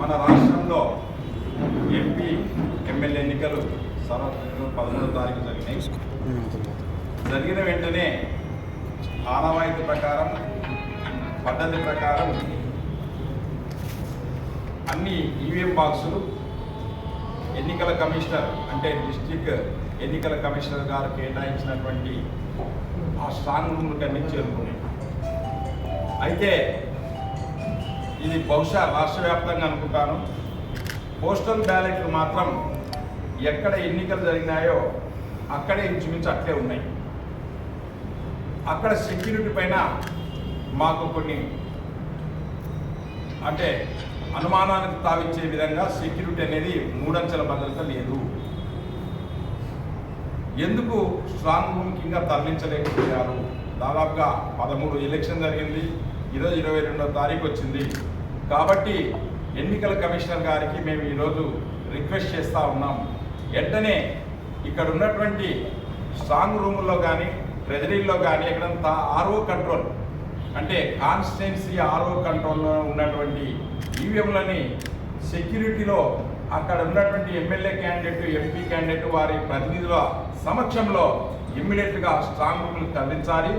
మన రాష్ట్రంలో MP MLA ఎన్నికలు సర్వ పదమూడో తారీఖు జరిగినాయి. జరిగిన వెంటనే ఆనవాయితీ ప్రకారం పద్ధతి ప్రకారం అన్ని ఈవీఎం బాక్సులు ఎన్నికల కమిషనర్ అంటే డిస్టిక్ ఎన్నికల కమిషనర్ గారు కేటాయించినటువంటి ఆ స్ట్రాంగ్ రూమ్కి కన్నీ చేరుకున్నాయి. అయితే ఇది బహుశా రాష్ట్ర వ్యాప్తంగా అనుకుంటాను. పోస్టల్ బ్యాలెట్లు మాత్రం ఎక్కడ ఎన్నికలు జరిగినాయో అక్కడే ఇంచుమించు అట్లే ఉన్నాయి. అక్కడ సెక్యూరిటీ పైన మాకు కొన్ని అంటే అనుమానానికి తావిచ్చే విధంగా సెక్యూరిటీ అనేది మూడంచెల భద్రత లేదు. ఎందుకు స్ట్రాంగ్ రూమ్కి ఇంకా తరలించలేకపోయారు? దాదాపుగా పదమూడు ఎలక్షన్ జరిగింది. ఈరోజు ఇరవై రెండో తారీఖు వచ్చింది. కాబట్టి ఎన్నికల కమిషనర్ గారికి మేము ఈరోజు రిక్వెస్ట్ చేస్తూ ఉన్నాం. వెంటనే ఇక్కడ ఉన్నటువంటి స్ట్రాంగ్ రూముల్లో కానీ ట్రెజరీల్లో కానీ ఎక్కడంతా ఆర్ఓ కంట్రోల్ అంటే కాన్స్టిట్యున్సీ ఆర్ఓ కంట్రోల్లో ఉన్నటువంటి ఈవీఎంలని సెక్యూరిటీలో అక్కడ ఉన్నటువంటి ఎమ్మెల్యే క్యాండిడేట్ ఎంపీ క్యాండిడేట్ వారి ప్రతినిధుల సమక్షంలో ఇమ్మీడియట్గా స్ట్రాంగ్ రూములు తరలించాలి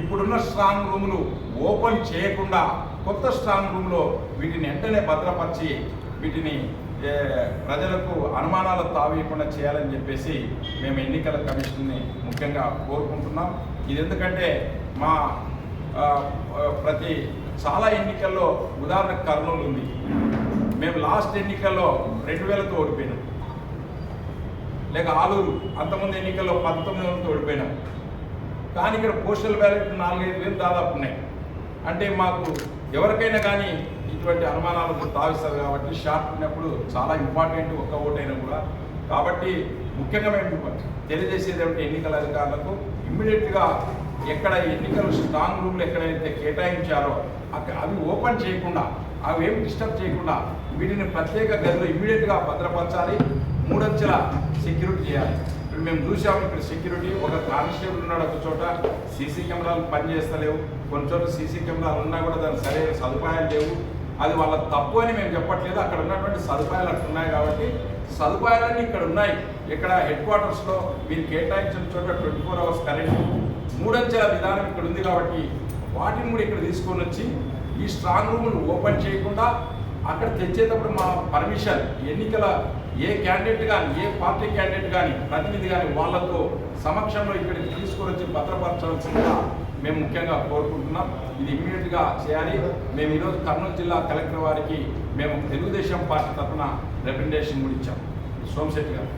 ఇప్పుడున్న స్ట్రాంగ్ రూములు ఓపెన్ చేయకుండా కొత్త స్ట్రాంగ్ రూమ్లో వీటిని వెంటనే భద్రపరిచి వీటిని ప్రజలకు అనుమానాలు తావేయకుండా చేయాలని చెప్పేసి మేము ఎన్నికల కమిషన్ని ముఖ్యంగా కోరుకుంటున్నాం. ఇది ఎందుకంటే మా ప్రతి చాలా ఎన్నికల్లో ఉదాహరణ కర్నూలు ఉంది. మేము లాస్ట్ ఎన్నికల్లో రెండు వేలతో ఓడిపోయినాం. లేక ఆలూరు అంతకుముందు ఎన్నికల్లో పంతొమ్మిది వందలతో ఓడిపోయినాం. కానీ ఇక్కడ పోస్టల్ బ్యాలెట్ నాలుగైదు వేలు దాదాపు ఉన్నాయి. అంటే మాకు ఎవరికైనా కానీ ఇటువంటి అనుమానాలకు తావిస్తారు కాబట్టి షార్ట్ ఉన్నప్పుడు చాలా ఇంపార్టెంట్ ఒక్క ఓటైనా కూడా. కాబట్టి ముఖ్యంగా మేము తెలియజేసేది ఏమిటి? ఎన్నికల అధికారులకు ఇమ్మీడియట్గా ఎక్కడ ఎన్నికలు స్ట్రాంగ్ రూమ్లు ఎక్కడైతే కేటాయించారో అక్కడ అవి ఓపెన్ చేయకుండా అవి ఏమి డిస్టర్బ్ చేయకుండా వీటిని ప్రత్యేక గదిలో ఇమ్మీడియట్గా భద్రపరచాలి. మూడంచెల సెక్యూరిటీ చేయాలి. మేము చూసాము ఇక్కడ సెక్యూరిటీ ఒక కానిస్టేబుల్ ఉన్నాడు ఒక చోట సీసీ కెమెరాలు పనిచేస్తలేవు. కొన్ని చోట్ల సీసీ కెమెరాలు ఉన్నా కూడా దాని సరైన సదుపాయాలు లేవు. అది వాళ్ళ తప్పు అని మేము చెప్పట్లేదు. అక్కడ ఉన్నటువంటి సదుపాయాలు అక్కడ ఉన్నాయి కాబట్టి సదుపాయాలన్నీ ఇక్కడ ఉన్నాయి. ఇక్కడ హెడ్ క్వార్టర్స్లో మీరు కేటాయించిన చోట ట్వంటీ ఫోర్ అవర్స్ కరెంట్ మూడంచెల విధానం ఇక్కడ ఉంది కాబట్టి వాటిని కూడా ఇక్కడ తీసుకొని వచ్చి ఈ స్ట్రాంగ్ రూములు ఓపెన్ చేయకుండా అక్కడ తెచ్చేటప్పుడు మా పర్మిషన్ ఎన్నికల ఏ క్యాండిడేట్ కానీ ఏ పార్టీ క్యాండిడేట్ కానీ ప్రతినిధి కానీ వాళ్ళతో సమక్షంలో ఇక్కడికి తీసుకొని భద్రపరచవలసిందిగా భద్రపరచాల్సిందిగా మేము ముఖ్యంగా కోరుకుంటున్నాం. ఇది ఇమ్మీడియట్గా చేయాలి. మేము ఈరోజు కర్నూలు జిల్లా కలెక్టర్ వారికి మేము తెలుగుదేశం పార్టీ తరఫున రికమెండేషన్ కూడా ఇచ్చాం. సోమశెట్టి గారు.